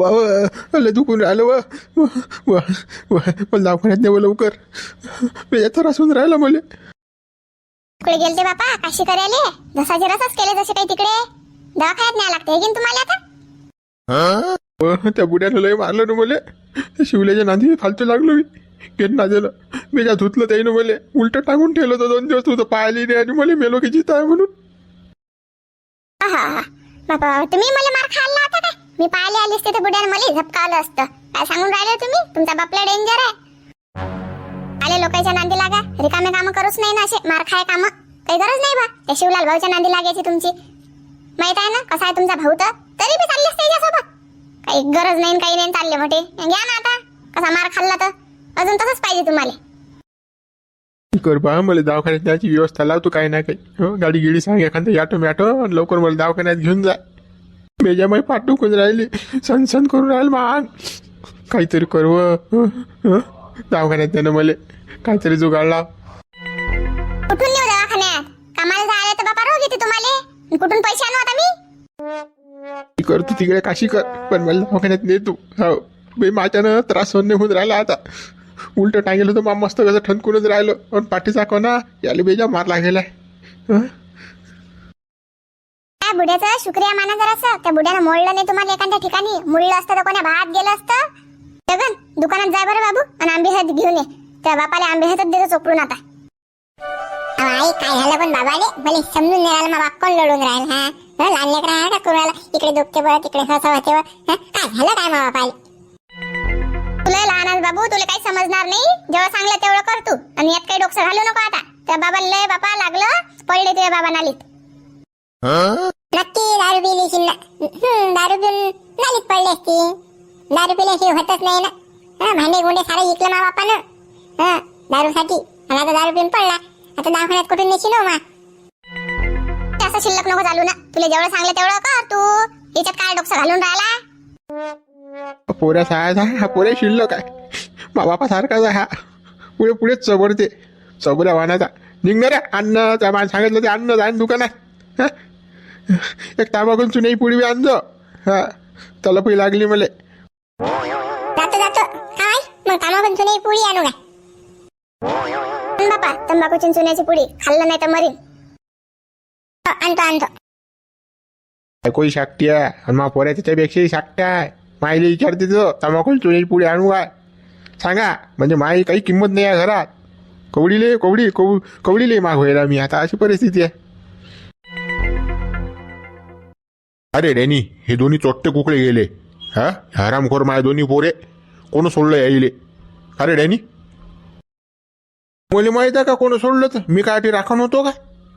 वा लय दुखून राहिलं व. व व व मला दवाखान्यात नेवं लवकर. मी त्रास होऊन राहिला मला. तिकडे गेलते बापा? काशी करायले जसाचे रसच केले जसे काही तिकडे. दवाखान्यात न्याय लागते हे तुम्हाला आता? त्या बुड्यानं लय मारलं ना मला. शिवल्याच्या नांदी फालतू लागलो मी. घेत ना झालं मी ज्या धुतलं त्यानं मला. उलट टाकून ठेवलं होतं दोन दिवस तुझं पाहिली नाही आणि मला मेलो की जित आहे म्हणून आहा, बापा तुम्ही मला मार खाल्ला होता काय? मी पाहिले आली असते तर बुड्यानं मला झपकावलं असतं. काय सांगून राहिले हो तुम्ही? तुमचा बापला डेंजर आहे. आले लोकांच्या नांदी लागा. रिकामे काम करूच नाही ना असे. मार खाय काम. काही गरज नाही बा. त्या शिवलाल भाऊच्या नांदी लागायची तुमची. माहीत आहे ना? कसा आहे तुमचा भाऊ तर? तरी बी चालले असते याच्यासोबत. काही गरज नाही काही नाही चालले मोठे. घ्या ना आता. कसा मार खाल्ला तर? अजून तसंच पाहिजे तुम्हाला. कर बा मला दवाखान्यात न्यायची व्यवस्था लावतो काही ना काही. हो, गाडी गिडी सांग एखादं. याटो मॅटो लवकर मला दवाखान्यात घेऊन जा. मेजा माई पाठ दुखून राहिली सण सण करून राहील मान काहीतरी हं. दवाखान्यात त्यानं मला. काहीतरी जुगाड लाव. कुठून नेऊ दवाखान्यात. कामाला जायला तर बापा रोग येते तुम्हाला. कुठून पैसे आणू आता मी? मी करतो तिकडे काशी कर पण मला दवाखान्यात नेतो. हो. बाई माझ्यानं त्रास नाही होऊन राहिला आता. उलट टांगेल होतं मा मस्त कसं ठणकूनच राहिलो. पण पाठीचा कोणा याला बेजा मारला गेलाय हं? त्या बुड्याचं शुक्रिया माना जरासं. त्या बुड्यानं मोडलं नाही तुम्हाला एखाद्या ठिकाणी. मुळलं असतं तर कोण्या भात गेलं असतं. जगन दुकानात जाय बरं बाबू आणि आंबे हात घेऊन ये. त्या बापाला आंबे हातच देतो चोपडून आता. आई काय झालं पण बाबाले? भले समजून नाही राहिलं बाप कोण लढून राहील हा? लहान लेकरं आहे का कुणाला? इकडे दुखते बरं तिकडे हसा होते काय झालं काय मा बापाले? तुला लहान आहेस बाबू तुला काही समजणार नाही. जेव्हा सांगलं तेवढं कर तू. आणि यात काही डोकसं घालू नको आता. त्या बाबा लय बापा लागलं पडले तुझ्या बाबा नालीत. नक्की दारू पिली असेल ना. दारू पिऊन नालीत पडली असती. दारू पिल्याशिवाय होतच नाही ना. हा, भांडे गुंडे सारे विकलं मा बापानं. हा दारूसाठी. आणि आता दारू पिऊन पडला. आता दवाखान्यात कुठून नेशील ना मा? असं शिल्लक नको चालू ना. तुला जेवढं सांगलं तेवढं कर तू. याच्यात काय डोकं घालून राहिला? पोऱ्या सायचा हा पोऱ्या शिल्लक आहे. मा बापा सारखाच आहे हा. पुढे पुढे चबडते चबऱ्या वाहनाचा निघणाऱ्या अन्न त्या मान सांगितलं ते अन्न जाईन दुकानात. आहे एक तांबाखून चुनाई पुडी बी आणजो हा तलपही लागली मला. जातो जातो. काय? मग कामा पण चुने पुडी आणू काय? बापा तंबाखूची चुन्याची पुडी. खाल्लं नाही तर मरीन. हो, आणतो आणतो. कोई शाकटी आहे आणि मा पोऱ्या त्याच्यापेक्षाही शाकट्या आहे. माईला विचारते तो तंबाखू चुनाई पुडी आणू काय? सांगा म्हणजे माई काही किंमत नाही आहे घरात. कवडीले कवडी कव कवडीले माग व्हायला मी. आता अशी परिस्थिती आहे. अरे रेनी हे दोन्ही चोट्टे कुकडे गेले. हा? हरामखोर माय दोन्ही पोरे. कोण सोडलं यायले अरे डॅनी मला माहीत आहे का कोण सोडलं तर मी काय ते राखण होतो का?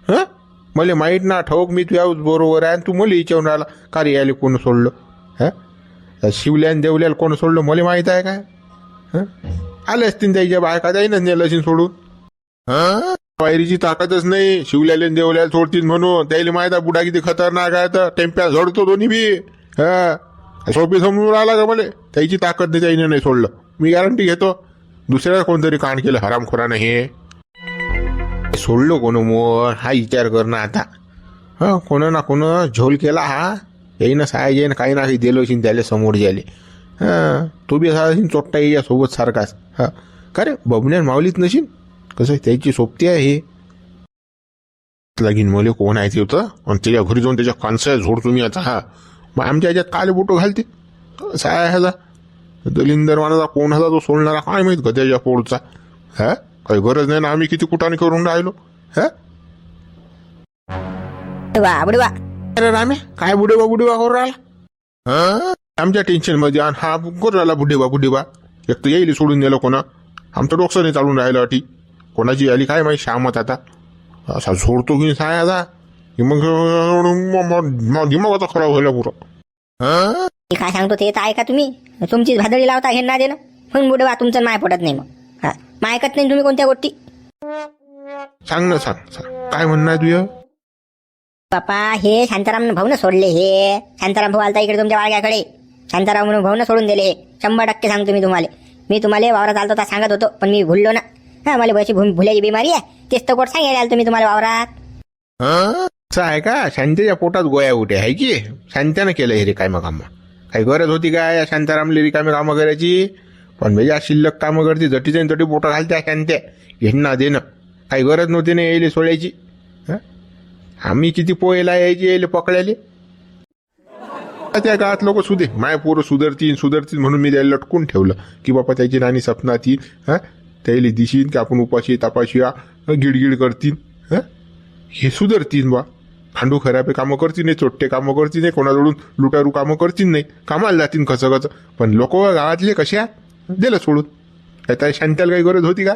हा? मला माहीत ना ठाऊक मी तुझ्या बरोबर आहे आणि तू मला विचारून राहिला. का रे यायले कोण सोडलं? हा? शिवल्यान देवल्याला कोण सोडलं मला माहीत आहे काय हं? आले असतील त्याच्या बायका जाईन नेलं असेल सोडून. हा? वायरीची ताकदच नाही. शिवल्याले देवल्याला सोडतील म्हणून. त्याला माहिती बुडा किती खतरनाक आहे तर. टेम्प्या झडतो दोन्ही बी. हा. सोपी समजून राहिला का मला? त्याची ताकद नाही त्याईनं नाही सोडलं. मी गॅरंटी घेतो. दुसऱ्या कोणतरी कांड केलं हरामखोरानं हे. सोडलो कोण मोर? हा विचार कर ना आता. हा कोण ना कोण झोल केला हा. येईन साय येईन काही ना काही दिलो शिन त्याला समोर जायले. हा तो बी असा चोट्टा या सोबत सारखाच. हा. का रे बबण्यान माऊलीच नशीन? कसं त्याची सोबती आहे हे. लगीन मले कोण आहे ते होतं. आणि त्याच्या घरी जाऊन त्याच्या कांसा झोडतो मी आता हा. मग आमच्या याच्यात काले बोटो घालते. साय ह्याचा? दलिंदर मानाचा कोण ह्याचा तो सोडणारा काय माहीत का त्याच्या पोळचा हा? काही गरज नाही ना आम्ही किती कुठाने करून राहिलो? हा? वा बुडवा. अरे रामे काय बुडेबा बुडेबा करून राहिला? हा? आमच्या टेन्शनमध्ये आणि. हा करून राहिला बुडेबा बुडेबा. एक तर येईल सोडून दिलं कोणा. आमचं डोकं नाही चालून राहिलं अटी. कोणाची आली काय माहिती? श्यामत आता. असा सोडतो की साय आता? की मग मग दिमाग आता खराब व्हायला पुरं. हा मी काय सांगतो ते तर ऐका तुम्ही. तुमची भादळी लावता हे ना देणं. पण बुडवा तुमचं माय पडत नाही मग. मग ऐकत नाही तुम्ही कोणत्या गोष्टी? सांग ना सांग सांग. काय म्हणणं आहे तुझं बापा हे शांताराम भाऊन सोडले हे. शांताराम भाऊ आलता इकडे तुमच्या वाळग्याकडे शांताराम म्हणून भाऊन सोडून दिले हे. शंभर टक्के सांगतो मी तुम्हाला. मी तुम्हाला वावरात आलतो तर सांगत होतो पण मी भुललो ना. हा मला बशी भुल्याची बिमारी आहे. तेच तर कोट सांगायला तुम्ही तुम्हाला वावरात? असं आहे का? शांतीच्या पोटात गोया उठे आहे की? शांत्यानं केलं हे रे काय मग काही गरज होती काय या शांतारामले रिकामे कामं करायची? पण म्हणजे शिल्लक कामं करते जटीच्या आणि जटी पोटं घालते शांत्या. घेणं देणं. काही गरज नव्हती ना यायले सोडायची. हं? आम्ही किती पोहेला यायची यायले पकडायले? त्या गावात लोक सुदे माय पोरं सुधरतील सुधरतील म्हणून मी त्याला लटकून ठेवलं. की बापा त्याची नाणी सपनात येईल हा? त्याला दिशीन की आपण उपाशी तापाशी या गिडगिड करतील हं? हे सुधरतील बा. खांडू खराबे कामं करतील नाही चोट्टे कामं करतील नाही कोणाजवळून लुटारू कामं करतील नाही. कामाला जातील कसं कसं पण लोक गावातले कसे आहेत? दिलं सोडून. काय त्या शांत्याला काही गरज होती का?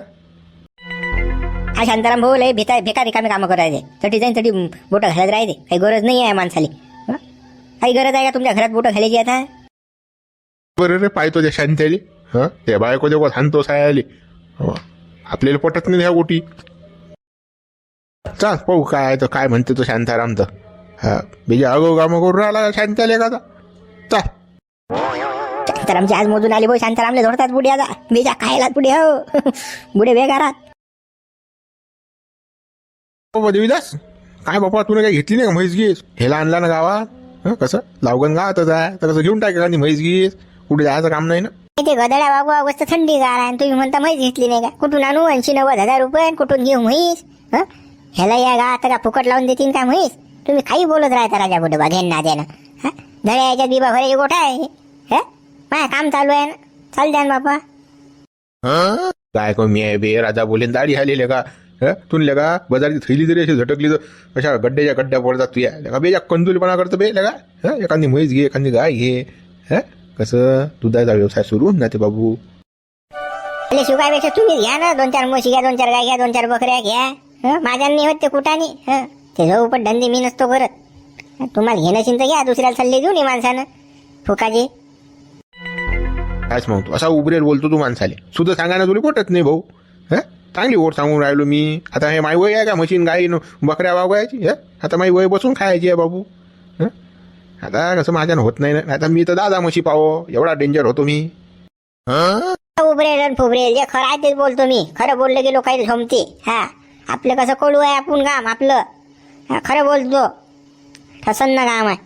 हा शांताराम भाऊ लय भेता बेकार रिकामे कामं करायचे तटी जाईन तटी बोटं घालत राहायचे काही गरज नाही आहे माणसाली. हं? काही गरज आहे का तुमच्या घरात बोटं घालायची आता? बरं रे पाहतो त्या शांत्याले हा? त्या बायको जेव्हा सांगतो सायाले. हो. आपल्याला पटत नाही ह्या गोटी. चाल पाहू काय तर काय म्हणते तो शांताराम तर. हा बेजा अगो कामं करून राहिला शांत्याले का चाल. शांतारामची आज मोजून आली भाऊ शांतारामले धरतात बुडी आता. बेजा खायला बुडी हो. बुडे बेगारात बाबा देवीदास. काय बाबा तुला काही घेतली नाही का म्हैस गीस? हेला आणला ना गावात? हं, कसं? लावगण गावातच आहे. तर कसं घेऊन टाकेल आणि म्हैस गीस? कुठे जायचं काम नाही ना? ते गदड्या वागू अवस्था थंडी गार आहे. आणि तुम्ही म्हणता म्हैस घेतली नाही का? कुठून आणू? ऐंशी नव्वद हजार रुपये कुठून घेऊ म्हैस? हं? ह्याला या गावात का फुकट लावून देतील का म्हैस? तुम्ही काही बोलत राहता राजा बुडे बा घेणं द्यानं हं? धड्या याच्यात बिबा भरे गोठा आहे हं? माय काम चालू आहे ना. चाल द्या ना बापा काय को मी आहे बे? राजा बोलेन दाढी आलेले का? हं? तुला का? थैली जरी अशी झटकली तर अशा गड्ड्याच्या गड्ड्या पडतात तुया. लगा या कंदुलीपणा करतो बे लगा. हं? एखादी म्हैस घे एखादी गाय घे. हं? कसं? दुधाचा व्यवसाय सुरू होऊन जाते बाबू. पहिले शिकायपेक्षा तुम्ही घ्या ना दोन चार म्हशी घ्या दोन चार गाय घ्या दोन चार बकऱ्या घ्या? माझ्या नाही होत ते कुठानी? ते जाऊ पण धंदे मी नसतो करत? तुम्हाला घेणं चिंता घ्या दुसऱ्याला सल्ले देऊ नये माणसानं. फुकाचे कायच म्हणतो असा उबरेल बोलतो तू माणसाले. सुद्धा सांगा ना तुला पटत नाही भाऊ. हं? चांगली ओढ सांगून राहिलो मी. आता हे माय वय आहे का? मशीन गाई बकऱ्या वागवायची हं? आता माई वय बसून खायची आहे बाबू? आता कसं माझ्यानं होत नाही ना. आता मी तर दादा म्हशी पाहो. एवढा डेंजर होतो मी हं? उभरेल आणि फुबरेल जे खरं आहे तेच बोलतो मी. खरं बोललं की लोकांना झोमते हा? आपलं कसं कोळू आहे आपण काम आपलं. हा, खरं बोलतो. ठसन काम आहे.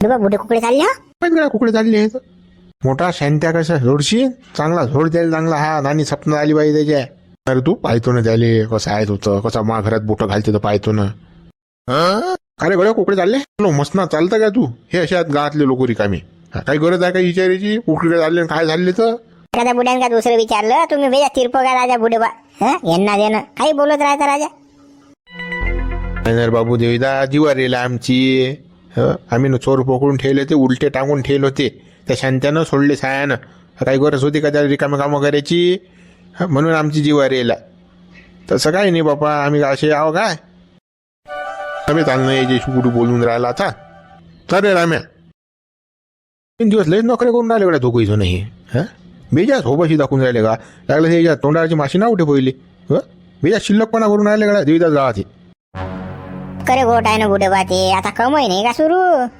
बुढे कुकडे चालले हो? पण कुकडे चालले आहेत? मोठा शांत्या कसा? झोडशी चांगला झोड द्यायला चांगला. हा नानी सपना आली पाहिजे त्याच्या. अरे तू पाहतो ना त्याले. कसं आहेत होतं कसा मा घरात बोटं घालते तर पाहतो ना. हं? अरे गड्या कुकडे चालले? लो मस्त ना चालतं का तू? हे अशा आहेत गावातले लोक रिकामी. काही गरज आहे का विचारायची? कुकडे चालले काय झाले तर? एखाद्या बुड्यानं का दुसरं विचारलं तुम्ही बेजा तिरप का राजा बुडे बा हा? यांना देणं. काही बोलत राहता राजा? नाही ना बाबू देवीदा येला आमची? आम्ही न चोर पकडून ठेवले ते उलटे टांगून ठेवले होते. त्या शांत्यानं सोडले सायानं. काही गरज होती का त्या रिकाम्या कामं करायची? म्हणून आमची जीवार येला तसं काही नाही बापा आम्ही असे आहो काय? आम्ही चालणं यायचे कुठे बोलून राहिला आता चालेल राम्या तीन दिवस लयच नोकरी करून राहिले गड्या दोघं जण हे हं? बेजा सोबशी दाखवून राहिले का लागलं हे याच्या तोंडाची माशी ना उठे पहिली हं? बेजा शिल्लकपणा करून राहिले गड्या देवीदास गावाचे करे गोट आहे ना कुठे बा ते आता कमाई नाही का सुरू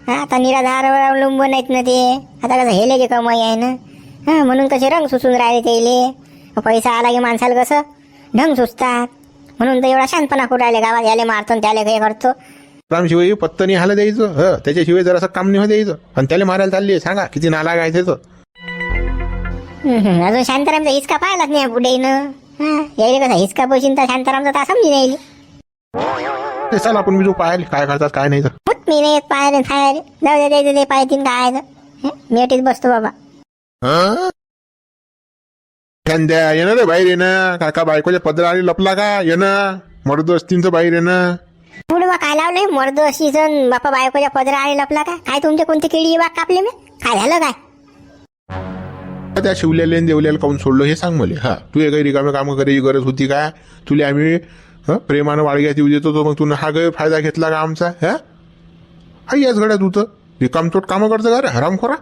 हा, आता निराधार अवलंबून नाहीत ना ते आता कसं हेले की कमाई आहे ना हा म्हणून कसे रंग सुसून राहिले त्याले पैसा आला की माणसाला कसं ढंग सुचतात म्हणून तर एवढा शांतपणा करून राहिले गावात याले मारतो आणि त्याले काही करतो. रामशिवाय पत्त नाही हालं द्यायचं. ह त्याच्याशिवाय जरासं काम नाही हो द्यायचं. आणि त्याला मारायला चालली आहे. सांगा किती नाला काय त्याचं. हम्म, हम्म. अजून शांतारामचा हिसका पाहिलाच नाही हा यायले कसा हिसका बसून तर शांतारामचा ता समजी नाही ते चल आपण काय करतात काय नाही तर. मी नाही येत पाहायला खायला. जाऊ दे द्यायचं ते पाहतीन काय आहे तर. हं, मी एकटीच बसतो बाबा. हं? द्या येणं रे बाहेर येणं काका बायकोच्या पदराने लपला का येणं मर्द असतील तर बाहेर येणं पुढे बा काय लावलंय मर्द अशी जण बापा बायकोच्या पदरा आणि लपला काय काय तुमचे कोणते केळी बाग कापले मी काय झालं काय त्या शिवलेले आणि देवलेला काऊन सोडलं हे सांग मला हा तू काही रिकामे कामं करायची गरज होती का तुला आम्ही हं, प्रेमानं वाळग्यात येऊ देतो तो मग तुला हा गैर फायदा घेतला का आमचा हा याच गड्या तू तर रिकामचोट कामं करतं का रे हरामखोरा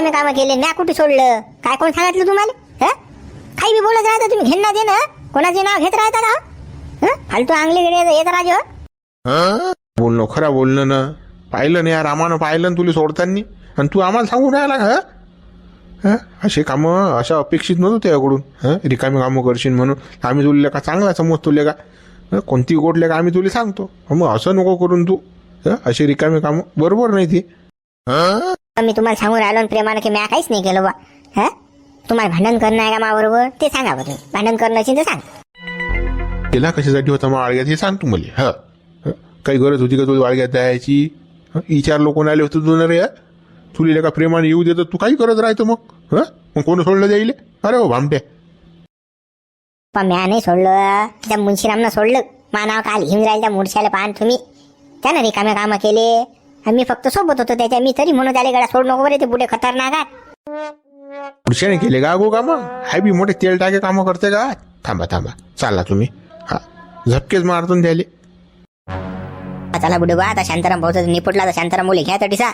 काय रिकामे कामं केले म्या कुठे सोडलं? काय कोण सांगितलं तुम्हाला? हं? काही बी बोलत राहता तुम्ही घेणं दे ना कोणाचे नाव घेत राहता का? हं? फालतू आंगले घेणे येत राजो हो. हं? बोलणं खरं बोलणं ना. पाहिलं ना या रामानं पाहिलं ना तुला सोडताना. आणि तू आम्हाला सांगून राहिला का हं? असे कामं अशा अपेक्षित नव्हतं त्याकडून. हं? रिकामी कामं करशील म्हणून. आम्ही तुला का चांगला समज तुले का कोणती गोटले का आम्ही तुला सांगतो. मग असं नको करून तू. असे अशी रिकामी कामं बरोबर नाही ते. हा मी तुम्हाला सांगून राहिलो प्रेमानं की मी काहीच नाही केलं बा हा? तुम्हाला भांडण करणं आहे का माझ्याबरोबर ते सांगा बरं भांडण करणं असेल तर सांग. तिला कशासाठी होता मग वाळग्यात हे सांग तू मला. हं? हं? काही गरज होती का तुला वाळग्यात जायची? हं? विचार लोक आले होते तुला रे तुला का प्रेमाने येऊ देतं? तू काही करत राहतं मग? हं? मग कोण सोडलं जाईल? अरे हो भामट्या. पण म्या नाही सोडलं. त्या मुन्शीरामनं सोडलं. मानाव काल घेऊन राहील त्या मुडशाला पाहन तुम्ही. त्यानं रिकामे कामं केले. मी फक्त सोबत होतो त्याच्या मी तरी म्हणून त्याला गडा सोड नको बरे ते बुडे खतरनाक आहेत. पुरुषाने केले का गो कामं? हाय बी मोठे तेल टाके कामं करते का? थांबा थांबा. चालला तुम्ही. हा झपकेच मारतून द्याले चला बुडे बा आता शांताराम भाऊचा निपटला तर शांताराम मुली घ्या तटीसा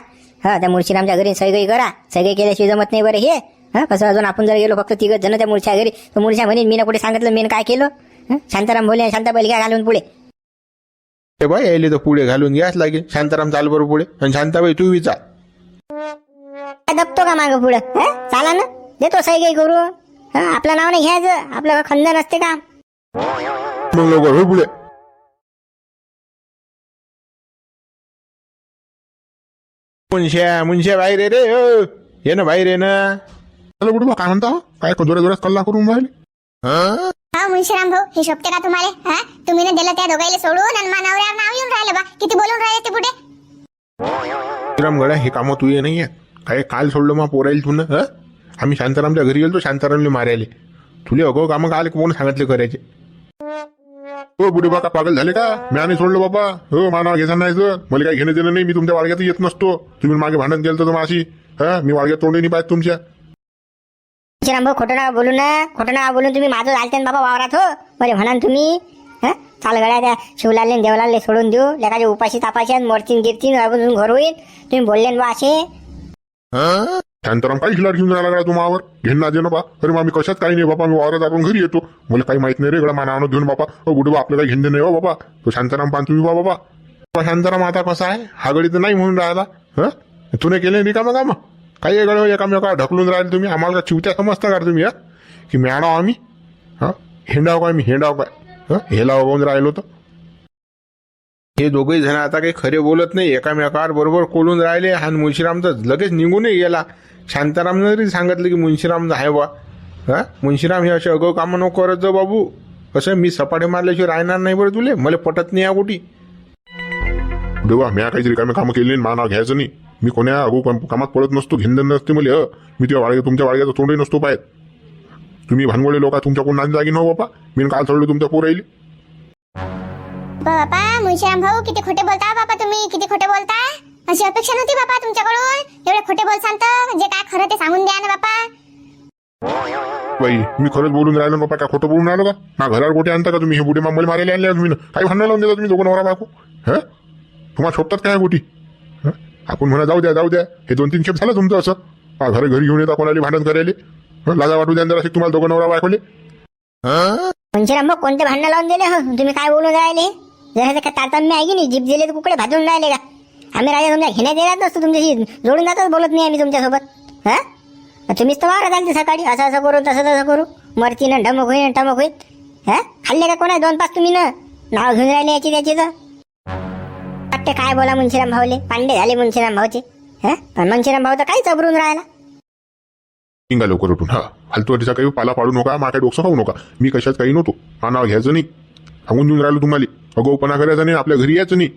हा त्या मुळशीरामच्या घरी सैगई करा. सैगई केल्याशिवाय जमत नाही बरं हे. हा कसं अजून आपण जर गेलो फक्त तिघच जण त्या मुळच्या घरी तर मुळच्या म्हणेन मी ना कुठे सांगितलं मी काय केलं? शांताराम बोले शांताबाई घ्या घालून पुढे. ते बाई यायले तर पुढे घालून घ्याच लागेल. शांताराम चाल बरोबर पुढे. आणि शांताबाई तू विचार काय दबतो का मागं पुढं? हं? चाला ना. देतो सैगई करू. हं? आपलं नाव नाही घ्यायचं. आपलं खंद नसते का? मग लवकर होय पुढे. मुनश्या मुनश्या बाहेर ये रे हो. ये ना बाहेर ये ना. चला बुडबा काय म्हणता? हो? काय जोऱ्या जोऱ्यात कल्ला करून राहिले? हं? हा मुंशीराम भाऊ हे शोभते का तुम्हाला? हा? तुम्ही ना दिलं त्या दोघाईला सोडून आणि मानावर नाव येऊन राहिलं बा. किती बोलून राहिले ते पुढे? राम गड्या हे कामं तू ये नाही आहे काय काल सोडलं मग पोरायला तू ना आम्ही शांतारामच्या घरी गेलो शांतारामले मारायले. तुले अगो कामं काल कोण सांगितले करायचे? हो बुढे बाका पागल झाले का? मी आणि सोडलं बाबा. हो मानाव घेता नाही सर मला काही घेणं देणं नाही मी तुमच्या वाळग्यात येत नसतो. तुम्ही मागे भांडण केलं तर माशी. हा? मी वाळग्यात तोंडे नाही पाहिजे तुमच्या. श्रीराम भाऊ खोटं नाव बोलू ना. खोटं नाव बोलून तुम्ही माझं चालते बाबा वावरात हो? बरे म्हणान तुम्ही चाल गड्या त्या शिवलालने देवलालने सोडून देऊ. लेखाचे उपाशी तापाशी आणि मरतीन गिरतीन अजून घर होईल. तुम्ही बोलले ना बा असे. शांताराम काही खिलार घेऊन जायला गड्या तुम्हावर घेणं ना ना बा. अरे मग मी कशात काही नाही बाबा मी वावरात आपण घरी येतो. मला काही माहीत नाही रे गडा मानावं घेऊन बाबा. हो बुडे बा काही घेणं नाही हो बाबा. तो शांताराम पान तुम्ही बा बाबा. शांताराम आता कसा आहे? हा गडी तर नाही म्हणून राहिला. हं? तुने केले नाही का मग काही गड एकामेका ढकलून राहिले तुम्ही. आम्हाला का चिवत्या समजता का तुम्ही हा? की मॅडाव आम्ही? हां? हेंडाव काय मी? हेंडाव काय? हे? हेला वगवून राहिलो तर. हे दोघे जण आता काही खरे बोलत नाही. एकामेकावर बरोबर कोलून राहिले. आणि मुन्शीराम तर लगेच निघूनही गेला. शांताराम जरी सांगितलं की मुन्शीराम आहे बा हा? मुन्शीराम हे असे अगो कामं नको करत जा बाबू. असं मी सपाटे मारल्याशिवाय राहणार नाही बरं तुले. मला पटत नाही या गोटी. देवा मी काहीतरी कामं कामं केली नाही मानाव घ्यायचं नाही. मी कोण्या अगो काम- कामात पडत नसतो घेणं नसते मला हं. मी तुझ्या वाळग्या तुमच्या वाळग्याचं तोंडही नसतो पाहत तुम्ही भानगोळे लोक तुमच्या कोण नांदी जागी न बाबा मी काल सोडलं तुमच्या पोर येईल बापा मुंशीराम भाऊ किती खोटे बोलता बापा तुम्ही किती खोटे बोलता अशी अपेक्षा नव्हती बापा तुमच्याकडून. एवढे खोटे बोल सांगत जे काय खरं ते सांगून द्या ना बापा. बाई मी खरंच बोलून राहिलो बाबा काय खोटं बोलून राहिलो का? ना घरावर कुठे आणता का तुम्ही? हे बुडे मामले मारायला आणले तुम्ही काही भांडण लावून देता तुम्ही दोघं नवरा हं? तुम्हाला शोधतात काय गोटी? आपण म्हणा जाऊ द्या जाऊ द्या. हे दोन तीन खेप झालं तुमचं असं. हा घरी घरी घेऊन येता कोणाला भांडण करायले. लाजा वाटू द्या असे तुम्हाला दोघं नवरा बायकोले. म्हणजे मग कोणते भांडण लावून दिले? हो तुम्ही काय बोलून राहिले? जरा काय तारतम्य आहे की नाही? जीप दिले तर कुकडे भाजून राहिले का? आम्ही राजा तुमच्या घेण्यात येणार नसतो तुमच्याशी जोडून जातच बोलत नाही आम्ही तुमच्यासोबत. हा? तुम्हीच तर वारत आलते सकाळी. असं असं करू तसं तसं करू. मरती ना ढमक होईल टमक होईल हा? खाल्ले का कोणा दोन पाच तुम्ही ना नाव घेऊन राहिले याची त्याची तर. वाटते काय बोला मुंशीराम भाऊले? पांडे झाले मुंशीराम भाऊचे. हा? पण मुंशीराम भाऊ तर काहीच अबरून राहिला. निघा लवकर उठून. हा फालतू काही पाला पाडू नका मा काही डोकं खाऊ नका. मी कशात काही नव्हतो. हा नाव घ्यायचं नाही. सांगून देऊन राहिलो तुम्हाला. अगोपणा करायचा नाही आपल्या घरी यायचं नाही.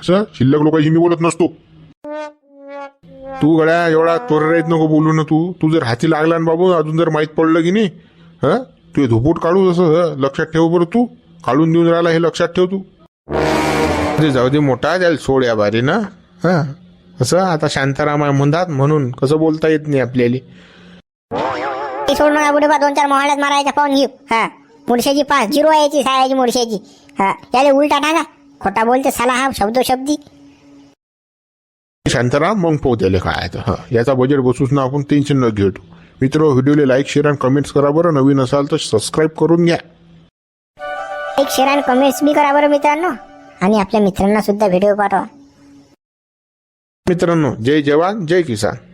असं शिल्लक लोकांशी मी बोलत नसतो. तू गड्या एवढा तोर नको बोलू ना तू. तू जर हाती लागला ना बाबू अजून जर माहीत पडलं की नाही? हा? तू हे धुपूट काढू जसं लक्षात ठेव बरं तू. काढून देऊन राहिला हे लक्षात ठेव तू. अरे जाऊ दे मोठा त्याला सोड या बारी ना? हा. असं आता शांताराम आहे म्हणतात म्हणून कसं बोलता येत नाही आपल्याला. सोड नका पुढे बा दोन चार मोहळ्यात मारायच्या पाहून घेऊ. हा. मुडशाची पाच झिरो यायची सायाची मुडशाची हा. याले उलटा टाका. खोटा बोलते साला हा शब्द शब्दी शांताराम मग पोहोचले काय आहे तर. हं. याचा बजेट बसूच ना आपण टेन्शन न घेतो. मित्र व्हिडिओला लाईक शेअर आणि कमेंट्स करा बरं. नवीन असाल तर सबस्क्राईब करून घ्या. एक शेअर आणि कमेंट्स बी करा बरं मित्रांनो. आणि आपल्या मित्रांना सुद्धा व्हिडिओ पाठवा. मित्रांनो जय जवान जय किसान.